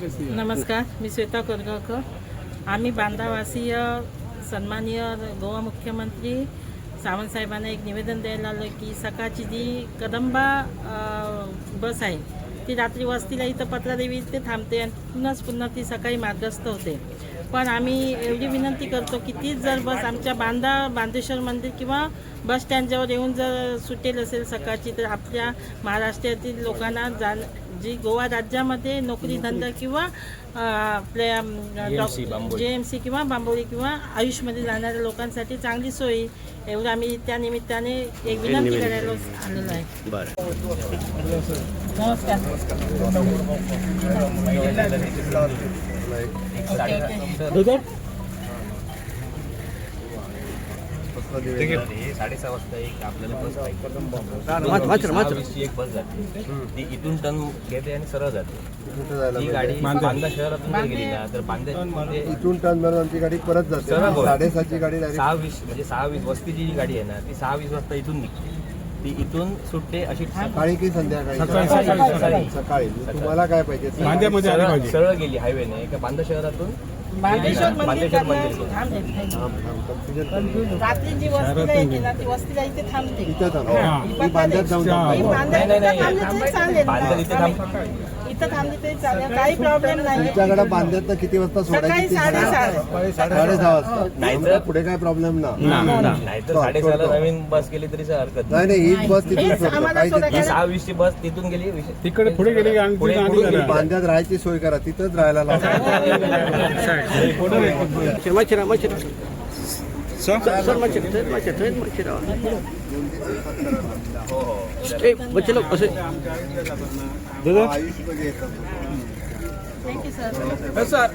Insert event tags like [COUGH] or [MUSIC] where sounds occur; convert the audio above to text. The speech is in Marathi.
नमस्कार मी श्वेता कोरगावकर आम्ही बांधावासीय सन्माननीय गोवा मुख्यमंत्री सावंतसाहेबांना एक निवेदन द्यायला आलं की सकाळची जी कदंबा बस आहे ती रात्री वस्तीला इथं पत्रादेवी इथे थांबते आणि पुन्हाच पुन्हा ती सकाळी मार्गस्थ होते. पण आम्ही एवढी विनंती करतो की तीच जर बस आमच्या बांधा बांधेश्वर मंदिर किंवा बस स्टँडजवळ येऊन जर सुटेल असेल सकाळची तर आपल्या महाराष्ट्रातील लोकांना जाण जी गोवा राज्यामध्ये नोकरी धंदा किंवा आपल्या जे एम सी किंवा बांबोळी किंवा आयुषमध्ये जाणाऱ्या लोकांसाठी चांगली सोय. एवढं आम्ही त्या निमित्ताने एक विनंती करायला आलेलो आहे. नमस्कार. साडेसहा वाजता एक आपल्याला बस एक जाते. ती इथून टर्न घेते आणि सरळ जाते. ती गाडी बांदा शहरातून जर गेली ना तर बांद्यामध्ये इथून टर्न मारून आमची गाडी परत जाते. साडेसातची गाडी डायरेक्ट सहा वीस म्हणजे सहा वीस वस्तीची जी गाडी आहे ना ती सहा वीस वाजता इथून निघते. ती इथून सुटते अशी सकाळी की संध्याकाळी? सकाळी. सकाळी तुम्हाला काय पाहिजे? सरळ. सरळ गेली हायवेने का बांदा शहरातून बांधेश्वर मंदिर रात्री जी वस्तीला येते ना ती वस्तीला इथे थांबते. इथं थांब. मी बांधत जाऊन ही नाही, नाही, थांबली ना. थांबली तरी चालेल. काही प्रॉब्लेम नाही तुमच्याकडे बांधत किती वाजता सकाळी सोडायची साडेसहा वाजता. नाहीतर- पुढे काय प्रॉब्लेम ना? नाहीतर साडेसहाला नवीन बस गेली तरी काही हरकत नाही. नाही नाही ही बस तिथून हेच सोडतो आम्हाला काही सोडायला- सहा वीसची बस तिथून गेली विषय- तिकडे पुढे गेली की? आणि पुढे- तिथं आणि पुढे करा. गेली. बांध्यात राहायची सोय करा तिथंच राहायला लावा. [LAUGHS] मच्छर मच्छर. सर मच्छर ट्रेन मच्छर ट्रेन मच्छर ए मच्छर असे. आयुषमध्ये येतात थँक्यू सर.